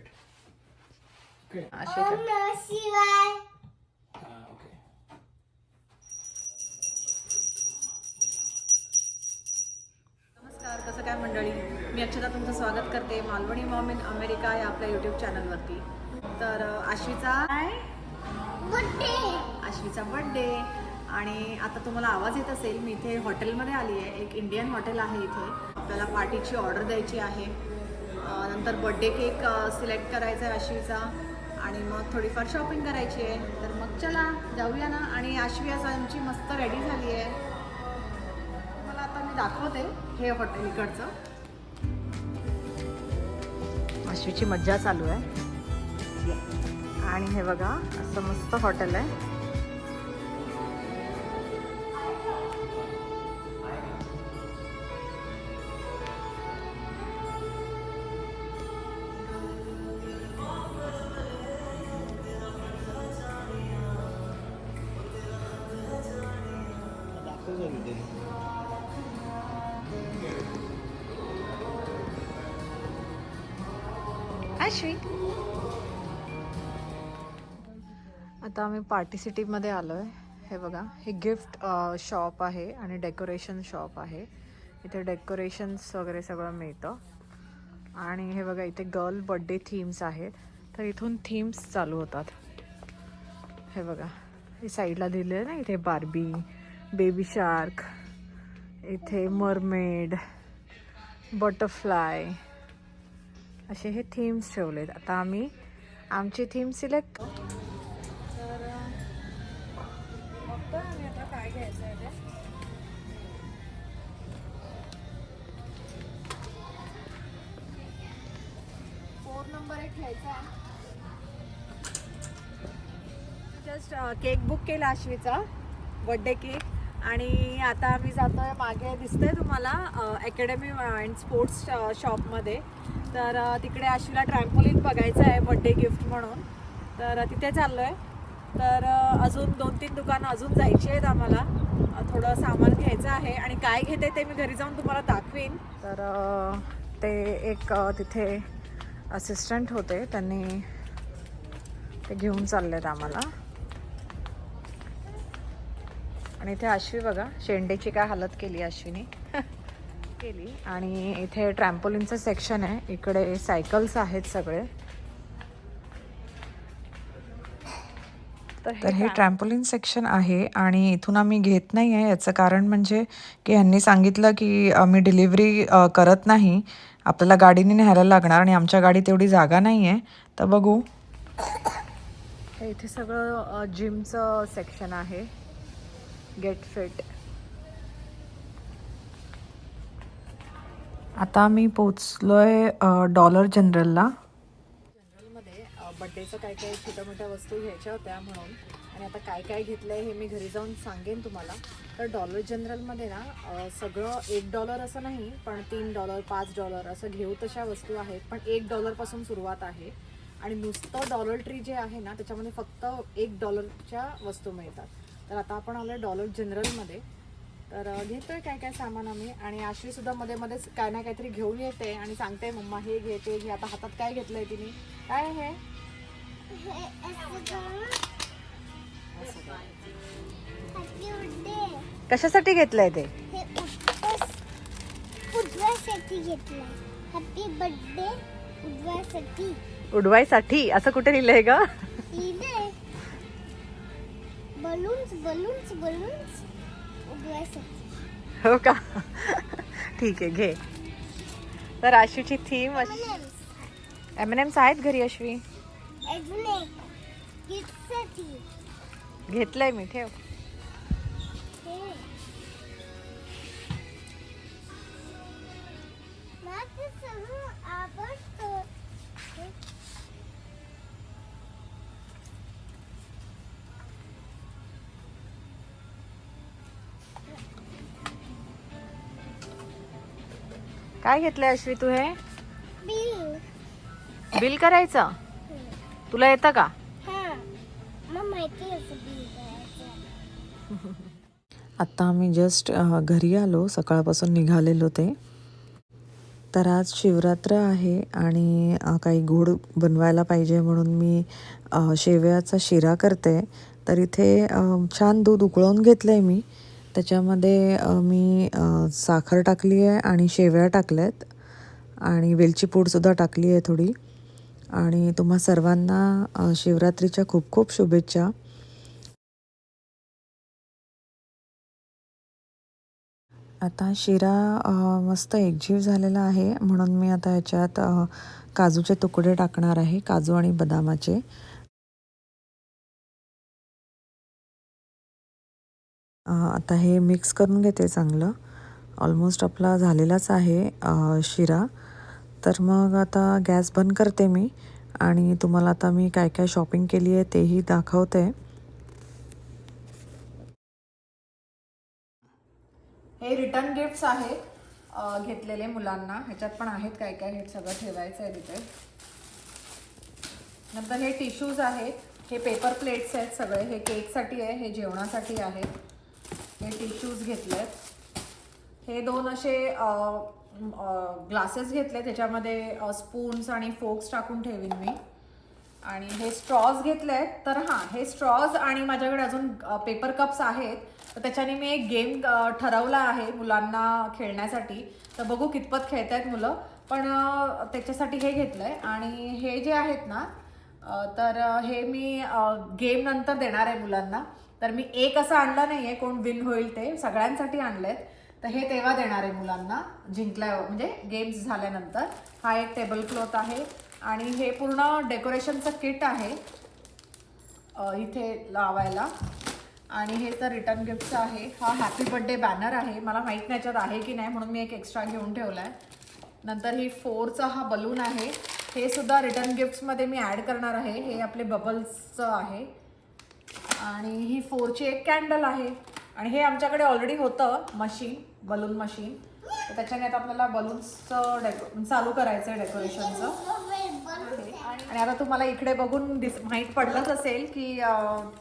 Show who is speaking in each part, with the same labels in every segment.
Speaker 1: Okay
Speaker 2: असे का?
Speaker 3: शिवाय
Speaker 1: हा ओके
Speaker 2: नमस्कार कसं काय मंडळी? मी अक्षता तुमचं स्वागत करते मालवणी मॉम इन अमेरिका या आपल्या यूट्यूब चॅनलवरती तर आश्वीचा
Speaker 3: बुड्डे.
Speaker 2: आश्वीचा बड्डे. आणि आता तुम्हाला आवाज येत असेल मी इथे हॉटेलमध्ये आली आहे एक इंडियन हॉटेल आहे इथे. आपल्याला पार्टीची ऑर्डर द्यायची आहे. नंतर बड्डे केक सिलेक्ट करायचा आहे आश्वीचा आणि मग थोडीफार शॉपिंग करायची आहे. तर मग चला जाऊया ना. आणि आशवी आज आमची मस्त रेडी झाली आहे. मला आता मी दाखवते हे हॉटेल इकडचं. आश्वीची मज्जा चालू आहे. आणि हे बघा असं मस्त हॉटेल आहे. अश्वी आता आम्ही पार्टी सिटीमध्ये आलो आहे हे बघा हे गिफ्ट शॉप आहे आणि डेकोरेशन शॉप आहे. इथे डेकोरेशन्स वगैरे सगळं मिळतं. आणि हे बघा इथे गर्ल बड्डे थीम्स आहेत. तर इथून थीम्स चालू होतात. हे बघा हे साईडला दिले आहे ना इथे बार्बी बेबी शार्क इथे मरमेड बटरफ्लाय. असे हे थीम्स ठेवलेत. आता आम्ही आमची थीम सिलेक्ट तर आम्ही आता काय घ्यायचं आहे. ते फोर नंबर एक घ्यायचा जस्ट केक बुक केला आश्वीचा बर्थडे केक आणि आता आम्ही जातोय मागे. दिसतंय तुम्हाला अकॅडमी अँड स्पोर्ट्स शॉपमध्ये तर तिकडे आश्वीला ट्रॅम्पोलिन बघायचं आहे बर्थडे गिफ्ट म्हणून. तर तिथे चाललो आहे तर अजून दोन तीन दुकानं अजून जायची आहेत आम्हाला. थोडं सामान घ्यायचं आहे आणि काय घेते ते मी घरी जाऊन तुम्हाला दाखवीन. तर ते एक तिथे असिस्टंट होते. त्यांनी ते घेऊन चाललेत आम्हाला. आणि इथे अश्वी बघा शेंडेची काय हालत केली अश्विनी केली. आणि इथे ट्रॅम्पोलिनचं सेक्शन आहे. इकडे सायकल्स आहेत सगळे.
Speaker 4: तर हे ट्रॅम्पोलिन सेक्शन आहे आणि इथून आम्ही घेत नाही आहे. याचं कारण म्हणजे की यांनी सांगितलं की आम्ही डिलिव्हरी करत नाही. आपल्याला गाडीने न्यायला लागणार आणि आमच्या गाडीत एवढी जागा नाही आहे तर बघू.
Speaker 2: हे इथे सगळं जिमचं सेक्शन आहे. गेट फिट
Speaker 4: आता मी पोचलो आहे डॉलर जनरलला
Speaker 2: जनरलमध्ये बड्डेचं काय काय छोट्या मोठ्या वस्तू घ्यायच्या होत्या म्हणून. आणि आता काय काय घेतलं आहे हे मी घरी जाऊन सांगेन तुम्हाला. तर डॉलर जनरलमध्ये ना सगळं एक डॉलर असं नाही पण तीन डॉलर पाच डॉलर असं घेऊ तशा वस्तू आहेत. पण एक डॉलरपासून सुरुवात आहे. आणि नुसतं डॉलर ट्री जे आहे ना त्याच्यामध्ये फक्त एक डॉलरच्या वस्तू मिळतात. तर आता आपण आलो डॉलर जनरलमध्ये तर घेतोय काय काय सामान आम्ही आणि आश्वी सुद्धा मध्ये मध्येच काय ना काहीतरी घेऊन येते आणि सांगते मम्मा हे घे ते घे. आता हातात काय घेतलंय तिने? काय हे? कशासाठी घेतलंय ते?
Speaker 3: हॅपी बर्थडे
Speaker 2: उडवायसाठी? असं कुठे लिहिलंय ग?
Speaker 3: बलून्स बलून्स बलून्स
Speaker 2: हो का? ठीक आहे घे. तर आशूची थीम एम एन एम्स आहेत घरी अश्वी? घेतलंय मी ठेव.
Speaker 3: हे
Speaker 2: काय घेतलंय अश्वी तू हे?
Speaker 3: बिल.
Speaker 2: बिल करायचं? तुला येतं का?
Speaker 3: हां.
Speaker 4: आत्ता आम्ही जस्ट घरी आलो. सकाळपासून निघालेलो ते. तर आज शिवरात्र आहे आणि काही गोड बनवायला पाहिजे म्हणून मी शेवयाचा शिरा करते. तर इथे छान दूध उकळवून घेतलं आहे मी. त्याच्यामध्ये मी साखर टाकली आहे आणि शेवया आहेत आणि वेलची पूडसुद्धा टाकली आहे थोडी. आणि तुम्हा सर्वांना शिवरात्रीच्या खूप खूप शुभेच्छा. आता शिरा मस्त एकजीव झालेला आहे. म्हणून मी आता याच्यात काजूचे तुकडे टाकणार आहे काजू आणि बदामाचे. आता हे मिक्स करून घेते चांगलं. ऑलमोस्ट आपला झालेलाच आहे शिरा. तर मग आता गॅस बंद करते मी आणि तुम्हाला आता मी काय काय शॉपिंग केली आहे तेही दाखवते.
Speaker 2: हे रिटर्न गिफ्ट्स आहेत घेतलेले मुलांना. ह्याच्यात पण आहेत काय काय हे सगळं ठेवायचं आहे तिथे. नंतर हे टिश्यूज आहेत हे पेपर प्लेट्स आहेत सगळे. हे केकसाठी आहे हे जेवणासाठी आहेत हे टिश्यूज घेतलेत. हे दोन असे ग्लासेस घेतले त्याच्यामध्ये स्पून्स आणि फोक्स टाकून ठेवीन मी. आणि हे स्ट्रॉज घेतले आहेत तर हां हे स्ट्रॉज आणि माझ्याकडे अजून पेपर कप्स आहेत. तर त्याच्याने मी एक गेम ठरवला आहे मुलांना खेळण्यासाठी. तर बघू कितपत खेळत आहेत मुलं. पण त्याच्यासाठी हे घेतलं आहे आणि हे जे आहेत ना तर हे मी गेम नंतर देणार आहे मुलांना. तर मी एक असं आणलं नाही आहे कोण विन होईल ते सगळ्यांसाठी आणलेत. तर हे तेव्हा देणार आहे मुलांना जिंकल्या म्हणजे गेम्स झाल्यानंतर. हा एक टेबल क्लॉथ आहे आणि हे पूर्ण डेकोरेशनचं किट आहे इथे लावायला. आणि हे तर रिटर्न गिफ्टचं आहे. हा हॅपी बड्डे बॅनर आहे. मला माहीत नाही याच्यात आहे की नाही म्हणून मी एक एक्स्ट्रा घेऊन ठेवला आहे नंतर ही फोरचा हा बलून आहे. हे सुद्धा रिटर्न गिफ्ट्समध्ये मी ॲड करणार आहे. हे आपले बबल्सचं आहे. आणि ही फोरची एक कॅन्डल आहे. आणि हे आमच्याकडे ऑलरेडी होतं मशीन बलून मशीन. तर त्याच्याने आता आपल्याला बलून्सचं डेको म्हणजे चालू करायचं आहे डेकोरेशनचं आणि आता तुम्हाला इकडे बघून दिस माहीत पडलंच असेल की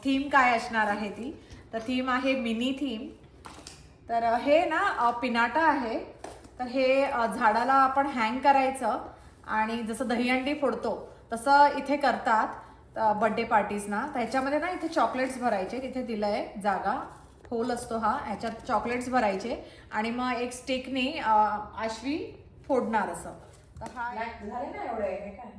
Speaker 2: थीम काय असणार आहे ती. तर थीम आहे मिनी थीम तर हे ना पिनाटा आहे. तर हे झाडाला आपण हँग करायचं. आणि जसं दहीहंडी फोडतो तसं इथे करतात. बड्डे पार्टीजना तर ह्याच्यामध्ये ना इथे चॉकलेट्स भरायचे तिथे दिलं आहे जागा. होल असतो हा ह्याच्यात चॉकलेट्स भरायचे. आणि मग एक स्टिकने आश्वी फोडणार असं. तर हा झाले ना एवढे काय?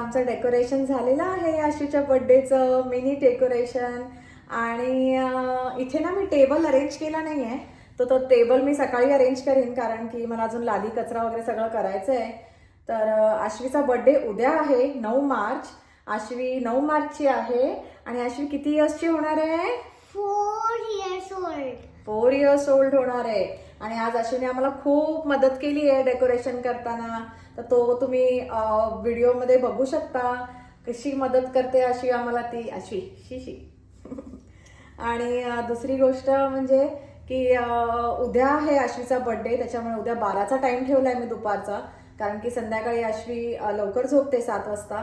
Speaker 2: आमचं डेकोरेशन झालेलं आहे आशूच्या बड्डेचं मिनी डेकोरेशन. आणि इथे ना मी टेबल अरेंज केला नाही आहे तर तो टेबल मी सकाळी अरेंज करेन कारण की मला अजून लादी कचरा वगैरे सगळं करायचं आहे तर आश्वीचा बड्डे उद्या आहे नऊ मार्च. आश्वी नऊ मार्चची आहे. आणि आश्वी किती इयर्सची होणार आहे?
Speaker 3: आहे.
Speaker 2: फोर इयर्स ओल्ड होणार आहे. आणि आज अश्विनी आम्हाला खूप मदत केली आहे डेकोरेशन करताना. तर तो तुम्ही व्हिडिओमध्ये बघू शकता. कशी मदत करते अशी आम्हाला ती अशी शिशी आणि दुसरी गोष्ट म्हणजे की उद्या आहे अश्वीचा बर्थडे त्याच्यामुळे उद्या बाराचा टाईम ठेवला आहे मी दुपारचा. कारण की संध्याकाळी अश्वी लवकर झोपते सात वाजता.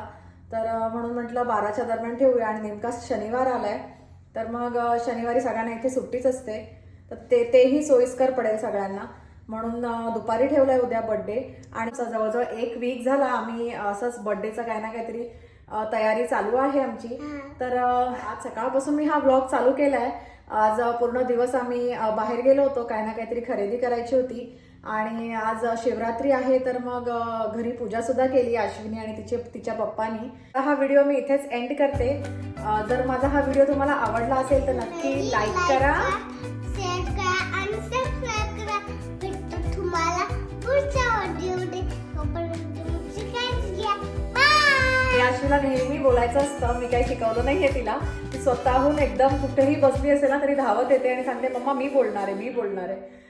Speaker 2: तर म्हणून म्हटलं बाराच्या दरम्यान ठेवूया. आणि नेमका शनिवार आलाय. तर मग शनिवारी सगळ्यांना इथे सुट्टीच असते. तर ते तेही सोयीस्कर पडेल सगळ्यांना. म्हणून दुपारी ठेवलाय उद्या बर्थडे आणि जवळजवळ एक वीक झाला आम्ही असंच बर्थडेचं काही ना काहीतरी तयारी चालू आहे आमची. तर आज सकाळपासून मी हा ब्लॉग चालू केलाय. आज अ, पूर्ण दिवस आम्ही बाहेर गेलो होतो. काही ना काहीतरी खरेदी करायची होती. आणि आज शिवरात्री आहे तर मग घरी पूजा सुद्धा केली अश्विनी आणि तिचे तिच्या पप्पानी. तर हा व्हिडिओ मी इथेच एंड करते. जर माझा हा व्हिडिओ तुम्हाला आवडला असेल तर नक्की लाईक करा.
Speaker 3: शेअर करा आणि सबस्क्राईब करा. भेटतो तुम्हाला पुढच्या ऑडिओमध्ये तोपर्यंत तुमची काळजी घ्या. बाय
Speaker 2: मी अश्विला नेहमी बोलायचं असतं. मी काही शिकवलं नाहीये तिला. ती स्वतःहून एकदम कुठेही बसली असेल ना तरी धावत येते आणि सांगते मम्मा मी बोलणार आहे मी बोलणार आहे.